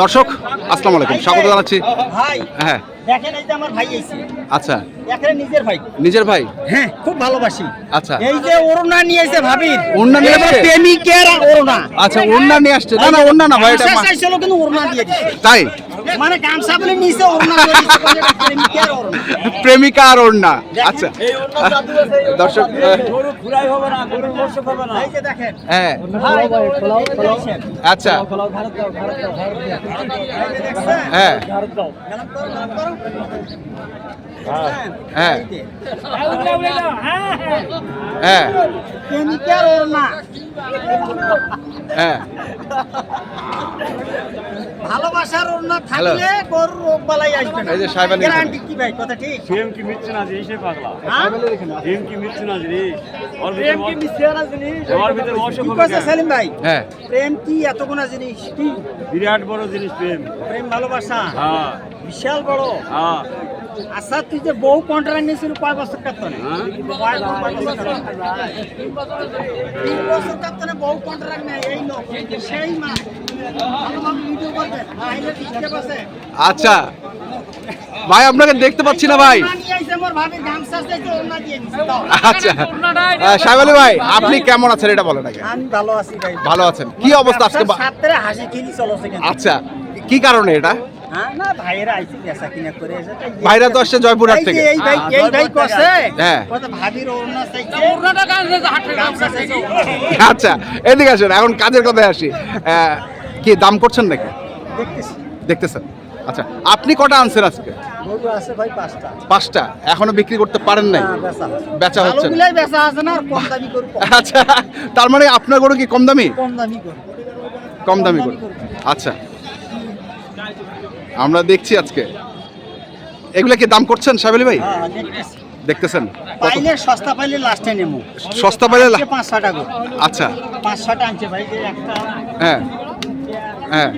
দর্শক আসসালামু আলাইকুম। স্বাগত জানাচ্ছি। ভাই হ্যাঁ। দেখেন এই যে আমার ভাই আচ্ছা। এখানে নিজের ভাই। নিজের ভাই? হ্যাঁ খুব ভালোবাসি। আচ্ছা। এই যে ওড়না নিয়েছে ভাবি। ওড়না নিয়ে এসেছে? প্রেমিকের ওড়না। আচ্ছা নিয়ে আসছে। না না ওন্না না ভাই এটা চাইছিল কিন্তু ওড়না দিয়ে দিছে। তাই? মানে গামছা বলে নিচে ওড়না ওড়না। প্রেমিকা আর ওন্না আচ্ছা। দর্শক আহ, এই যে দেখেন। হ্যাঁ। আচ্ছা? হ্যাঁ? হ্যাঁ। হ্যাঁ। প্রেমিকের ওড়না। হ্যাঁ। ভালোবাসার ওড়না থাকলে গরুর রোগ বালাই আসবে না। এই যে সাহেব গ্যারান্টি কি ভাই? কথা ঠিক? প্রেম কি না জিনিসে পাগলা? সিএম কি না ওর প্রেম কি ভিতরে না জিনিস? ওর ভিতরে অসুখ হবে সেলিম ভাই? হ্যাঁ। প্রেম কি এত গুণা জিনিস? কি? বিরাট বড় জিনিস প্রেম। প্রেম ভালোবাসা? হ্যাঁ। বিশাল বড়? হ্যাঁ। আচ্ছা তুই যে বহু কন্ট্রাক্ট নিয়েছিল কয় বছর কাটতনে হ্যাঁ? তিন বছর কাটতনে বহু কন্ট্রাক্ট নেই এই লোক সেই মাস আচ্ছা। ভাই আপনাকে দেখতে পাচ্ছি না ভাই। আচ্ছা। সাহেব আলী ভাই আপনি কেমন আছেন এটা বলেন আগে। আমি ভালো আছি ভাই। ভালো আছেন। কি অবস্থা আজকে আচ্ছা কি কারণে এটা? না ভাইয়েরা আইছে বেচা কিনা করে এসে তাই এই- ভাইরা তো আসছে জয়পুরহাট থেকে। এই ভাই এই ভাই কছে হ্যাঁ। কত ভাবির ওড়না চাইছে ওড়নাটা গামছা চাইছে আচ্ছা এদিকে আসেন এখন কাজের কথায় আসি। কি দাম করছেন নাকি? দেখতেছি। দেখতেছেন? আচ্ছা আপনি কটা আনছেন আজকে? গরু আছে ভাই পাঁচটা। পাঁচটা। এখনও বিক্রি করতে পারেন নাই? না, বেচা বেচা হচ্ছে বেচা আছে না কম দামি গরু আচ্ছা তার মানে আপনার গরু কি কম দামি? কম দামি গরু। কম দামি গরু। আচ্ছা আমরা দেখছি আজকে। এগুলা কি দাম করছেন সাহেব আলী ভাই? হ্যাঁ দেখতেছেন? পাইলে সস্তা পাইলে লাস্টে নেব। সস্তা পাইলে লা- আজকে পাঁচ ছটা গরু আচ্ছা। পাঁচ ছটা আনছে ভাই একটা হ্যাঁ। হ্যাঁ।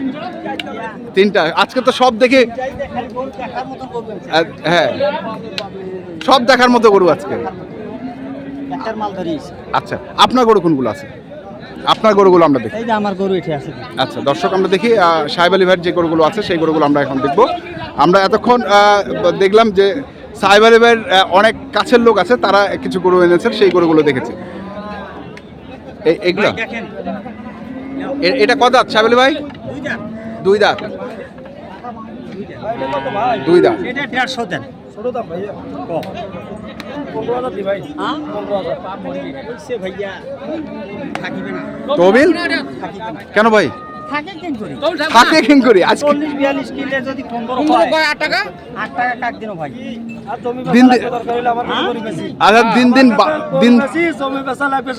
তিনটা। আজকে তো সব দেখে হ্যাঁ। সব দেখার মতো গরু আজকে। আচ্ছা। আপনার গরু কোনগুলো আছে? আপনার গরুগুলো আমরা দেখি। এই যে আমার গরু এঠে আছে। আচ্ছা দর্শক আমরা দেখি সাহেব আলী ভাইয়ের যে গরুগুলো আছে সেই গরুগুলো আমরা এখন দেখব। আমরা এতক্ষণ দেখলাম যে সাহেব আলী ভাইয়ের অনেক কাছের লোক আছে তারা কিছু গরু এনেছেন সেই গরুগুলো দেখেছি। এই এগুলো? এটা কত দাঁত সাহেব আলী ভাই? দুই দাঁত। দুই দাঁত। এটা দেড়শো দেন ছোট দাম ভাইয়া। হ্যাঁ? তহবিল কেন ভাই? থাকে কেন করি কিং করি আজকে চল্লিশ যদি পনেরো হয় আট টাকা? আট টাকা কাক দিন ভাই? আর জমি দিন দিন আচ্ছা দিন দিন দিন জমি বেচা লাগবে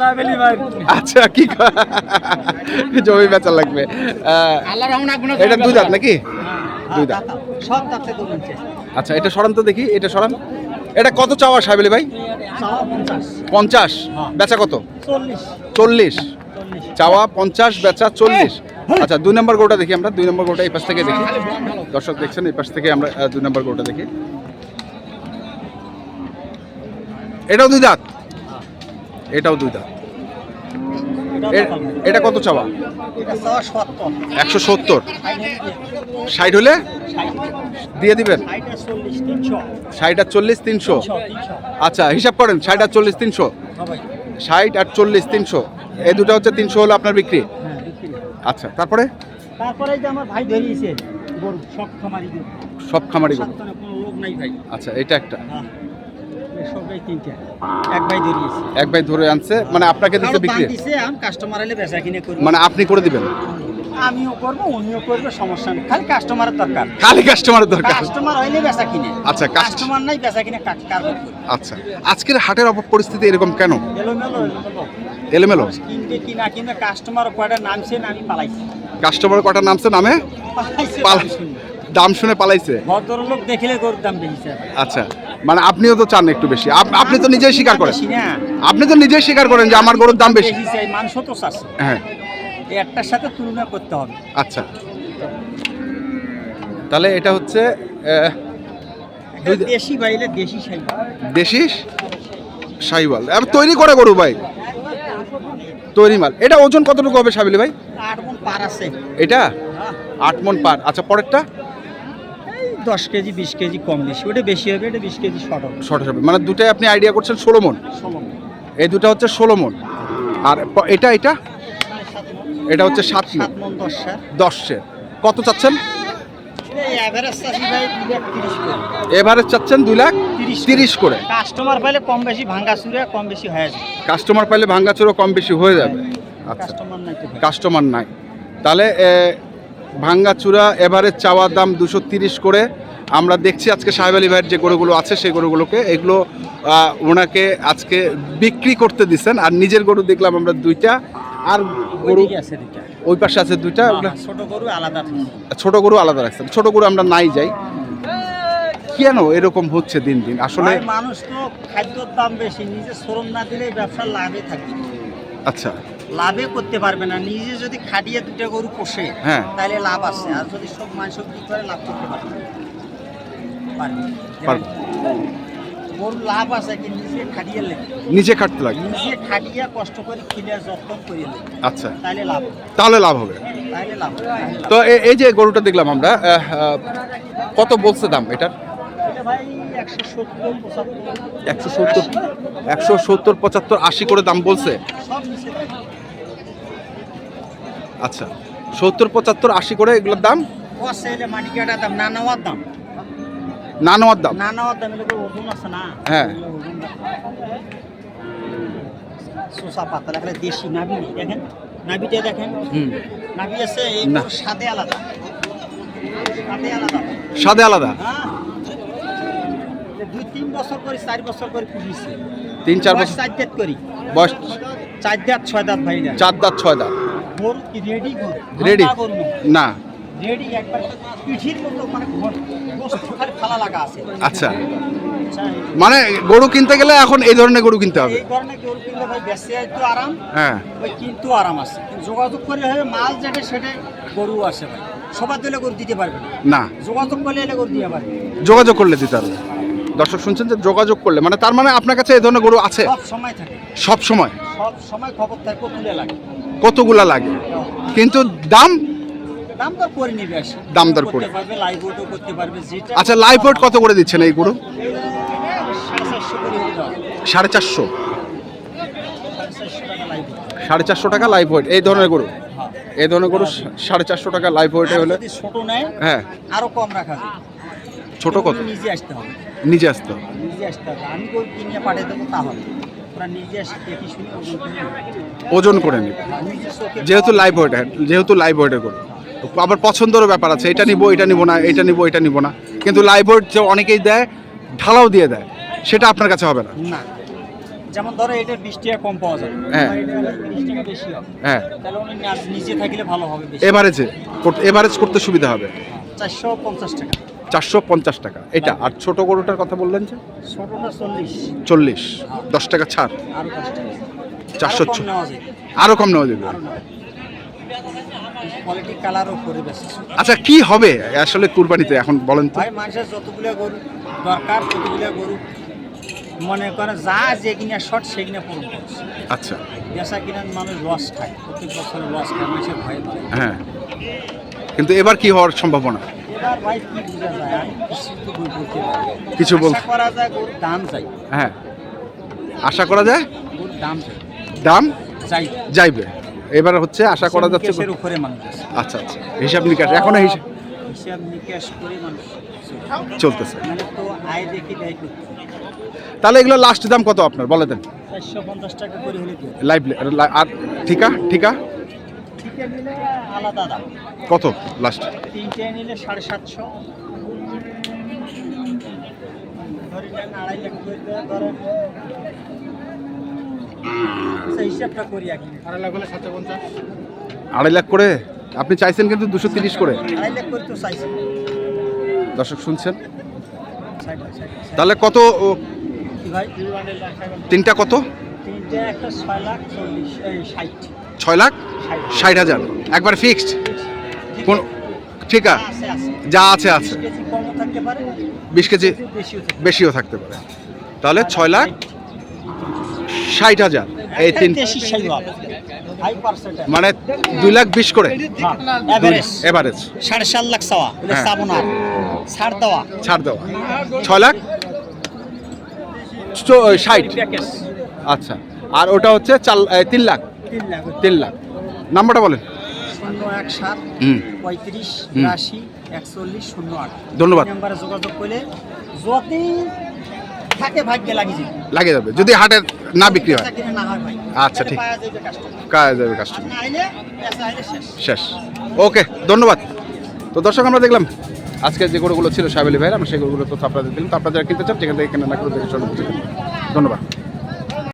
ভাই। আচ্ছা কি জমি বেচা লাগবে। আল্লাহ রহমান আগুন এটা দুই দাঁত নাকি? দুই দাঁত। সব দাঁতে দুলছে আচ্ছা এটা সরান তো দেখি এটা সরান। এটা কত চাওয়া সাহেব ভাই? পঞ্চাশ। হ্যাঁ। বেচা কত? চল্লিশ। চাওয়া পঞ্চাশ বেচা চল্লিশ। আচ্ছা দুই নম্বর গোটা দেখি আমরা। দুই নম্বর গোটা এই পাশ থেকে দেখি। দর্শক দেখছেন এই পাশ থেকে আমরা দুই নম্বর গোটা দেখি। এটাও দুই দাঁত? এটাও দুই দাঁত। এটা কত চাওয়া? একশো সত্তর। ষাট হলে? দিয়ে দিবেন। ষাট আর চল্লিশ তিনশো। আচ্ছা হিসাব করেন ষাট আর চল্লিশ তিনশো। সবাই ষাট আর চল্লিশ তিনশো। এই দুটো হচ্ছে তিনশো হলো আপনার বিক্রি? হ্যাঁ আচ্ছা তারপরে? তারপরে যে আমার ভাই ধরিয়েছে সব খামারি সব খামারি আচ্ছা এটা একটা। হ্যাঁ। সবাই তিনটা এক ভাই ধরিয়েছে এক ভাই ধরে আনছে মানে আপনাকে দিতে বিক্রি? দিছে আমি কাস্টমার এলে বেচা কিনে করব। মানে আপনি করে দিবেন? আমিও করব উনিও করবে সমস্যা নেই। খালি কাস্টমারের দরকার। খালি কাস্টমারের দরকার। কাস্টমার হইলে বেচা কিনে। আচ্ছা, কাস্টমার নাই বেচা কিনে কারবার আচ্ছা আজকের হাটের অপ পরিস্থিতি এরকম কেন? এলোমেলো এলোমেলো। কিনতে কিনা কিনে কাস্টমার কয়টা নামছে না আমি পালাইছি। কাস্টমার কটা নামছে নামে? পালাইছে দাম শুনে। দাম শুনে পালাইছে? ভদ্রলোক দেখলে গরুর দাম বেশি আচ্ছা। মানে আপনিও তো চান একটু বেশি। আপনি তো নিজেই স্বীকার করেন। আপনি তো নিজেই স্বীকার করেন যে আমার গরুর দাম বেশি। মানুষ তো হ্যাঁ। একটার সাথে তুলনা করতে হবে আচ্ছা। তাহলে এটা হচ্ছে দেশি বাইলে দেশি দেশি সাইওয়াল। আর তৈরি করে গরু ভাই। তৈরি মাল। এটা ওজন কতটুকু হবে সাবিলি ভাই? আট মন পার আছে। এটা। আট মন পার। আচ্ছা পরেরটা? দশ কেজি বিশ কেজি কম বেশি। ওটা বেশি হবে এটা বিশ কেজি শর্ট হবে। শর্ট হবে। মানে দুটাই আপনি আইডিয়া করছেন ষোলো মন? এই দুটো হচ্ছে ষোলো মন। আর এটা এটা? এটা হচ্ছে সাত মন। দশের কত চাচ্ছেন? এভারেজ চাচ্ছেন দুই লাখ তিরিশ করে। কাস্টমার পাইলে কম বেশি ভাঙ্গা চুরে কম বেশি হয়ে যায় কাস্টমার পাইলে ভাঙ্গাচুরো কম বেশি হয়ে যাবে। আচ্ছা। কাস্টমার নাই কাস্টমার নাই। তাহলে এ, ভাঙ্গাচুরা এভারেজ চাওয়ার দাম দুশো তিরিশ করে। আমরা দেখছি আজকে সাহেব আলী ভাইয়ের যে গরুগুলো আছে সেই গরুগুলোকে এগুলো ওনাকে আজকে বিক্রি করতে দিচ্ছেন। আর নিজের গরু দেখলাম আমরা দুইটা আর গরু আছে ওই পাশে আছে দুইটা ছোট গরু আলাদা থাকে। ছোট গরু আলাদা রাখছেন ছোট গরু আমরা নাই যাই। কেন এরকম হচ্ছে দিন দিন? আসলে মানুষ তো খাদ্যর দাম বেশি নিজে শ্রম না দিলে ব্যবসার লাভে থাকবে আচ্ছা। লাভে করতে পারবে না। নিজে যদি খাটিয়ে দুটো গরু পোষে হ্যাঁ। তাহলে লাভ আছে। আর যদি সব মাংস বিক্রি করে লাভ করতে পারবে লাভ আছে কি নিজে খাটিয়ে লেগে নিজে খাটতে লাগে নিজে খাটিয়ে কষ্ট করে কিনে যত্ন করে আচ্ছা। তাহলে লাভ। তাহলে লাভ হবে। তাহলে লাভ তো এই যে গরুটা দেখলাম আমরা কত বলছে দাম এটার? একশো সত্তর পঁচাত্তর। একশো সত্তর পঁচাত্তর আশি করে দাম বলছে। আচ্ছা সত্তর পঁচাত্তর আশি করে এগুলোর দাম? মাটি দাম না নেওয়ার দাম? না নেওয়ার দাম না নেওয়ার দাম আছে না। হ্যাঁ। শসা পাতা লাগলে দেশি নাবি দেখেন? নাবিটা দেখেন? হুম। নাবি আছে এই। গরুর আলাদা। আলাদা। সাদে আলাদা? হ্যাঁ। দুই তিন বছর করে চার বছর করে পুষিছে। তিন চার বয়স বছর? চার দাঁত করি। বয়স? চার দাঁত ছয় দাঁত ভাই চার দাঁত ছয় দাঁত। গরু কি রেডি গরু রেডি না। রেডি একবার। পিঠির মতো মানে ঘর- খালি ফালা লাগা আছে। আচ্ছা। আচ্ছা, মানে গরু কিনতে গেলে এখন এই ধরনের গরু কিনতে হবে? এই ধরনের গরু কিনলে ভাই বেশি একটু আরাম। হ্যাঁ। ওই কিন্তু আরাম আছে। যোগাযোগ করে মাল যেটা সেটা গরু আসে ভাই। সবার দিলে গরু দিতে পারবে না। যোগাযোগ করলে এলে গরু দিয়ে পারবে। যোগাযোগ করলে দিতে হবে। দর্শক শুনছেন যে যোগাযোগ করলে মানে তার মানে আপনার কাছে এই ধরনের গরু আছে? সব সময় থাকে। সব সময়? সব সময় খবর থাকে তুলে লাগে। কতগুলা লাগে? কিন্তু দাম? দাম দর করে। আচ্ছা লাইফ ওয়েট কত করে দিচ্ছেন এই গরু? সাড়ে চারশো। সাড়ে চারশো টাকা লাইভ সাড়ে চারশো টাকা লাইফ ওয়েট এই ধরনের গরু? এই ধরনের গরু সাড়ে চারশো টাকা লাইফ ওয়েটে হলে ছোট নেয় হ্যাঁ। আরও কম রাখা যায়। ছোট কত? নিজে আসতে হবে। নিজে আসতে হবে। নিজে আসতে হবে। আমি কিনে পাঠিয়ে দেবো তা হবে। ওজন করে নেবে। যেহেতু লাইভ ওয়েট যেহেতু লাইভ ওয়েটের গরু। আবার পছন্দেরও ব্যাপার আছে এটা নিবো এটা নিবো না এটা নিবো এটা নিবো না। কিন্তু লাইভ ওয়েট যে অনেকেই দেয় ঢালাও দিয়ে দেয় সেটা আপনার কাছে হবে না। যেমন ধরো এটা বিশ টাকা কম পাওয়া যাবে হ্যাঁ। বিশ টাকা বেশি হবে। হ্যাঁ। তাহলে উনি থাকলে ভালো হবে এভারেজে এভারেজ করতে সুবিধা হবে। চারশো পঞ্চাশ টাকা। চারশো পঞ্চাশ টাকা। এটা আর ছোট গরুটার কথা বললেন যে? চল্লিশ। দশ টাকা ছাড়। আরও চারশো আরও কম নেওয়া যাবে। আচ্ছা কি হবে আসলে কুরবানিতে এখন বলেন তো? মানুষের যতগুলো গরু দরকার ততগুলো গরু মনে করে যা যে কিনা শর্ট সে কিনা পূরণ করছে। আচ্ছা। বেচা কিনা মানুষ লস খায়। প্রত্যেক বছর লস খায় মানুষের ভয়ে হ্যাঁ। কিন্তু এবার কি হওয়ার সম্ভাবনা? কিছু বল- দাম চাই। হ্যাঁ। আশা করা যায়? দাম দাম? যাইবে। এবার হচ্ছে আশা করা যাচ্ছে আচ্ছা আচ্ছা। হিসাব নিকাশ এখনও হিসাব। চলতেছে। মানে তাহলে এগুলো লাস্ট দাম কত আপনার? বলে দেন। লাইভ আর ঠিকা? ঠিকা? আলাদা দাম। কত লাস্ট তিনটে নিলে সাড়ে সাতশো। আড়াই লাখ করে আপনি চাইছেন কিন্তু দুশো তিরিশ করে। আড়াই লাখ করে তো চাইছি। দর্শক শুনছেন? তাহলে কত ও, ভাই? তিনটা কত? তিনটে একটা ছয় লাখ চল্লিশ ষাট। ছয় লাখ ষাট হাজার। একবার ফিক্সড কোন ঠিকা? যা আছে আছে। বিশ কেজি বেশিও থাকতে পারে। তাহলে ছয় লাখ ষাট হাজার। এই তিন মানে দুই লাখ বিশ করে। এভারেজ এভারেজ সাড়ে সাত লাখ চাওয়া। হ্যাঁ। ছাড় দেওয়া। ছাড় দেওয়া। ছয় লাখ ষাট। আচ্ছা। আর ওটা হচ্ছে চার তিন লাখ। তিন লাখ। নাম্বারটা বলেন। শূন্য এক সাত পঁয়ত্রিশ। আশি একচল্লিশ শূন্য আট। ধন্যবাদ। নাম্বারে যোগাযোগ করলে যদি থাকে ভাগ্যে লাগি যাবে। যদি হাটের না বিক্রি হয়। আচ্ছা, ঠিক। কাজ যাবে কাস্টমার শেষ। ওকে ধন্যবাদ। তো দর্শক আমরা দেখলাম আজকে যে গরুগুলো ছিল সাহেব আলী ভাইয়ের আমরা সেই গরুগুলো তথ্য আপনাদের দিলাম। তো আপনারা কিনতে চান সেখান থেকে কেনা না করে দেখে চলুন ধন্যবাদ।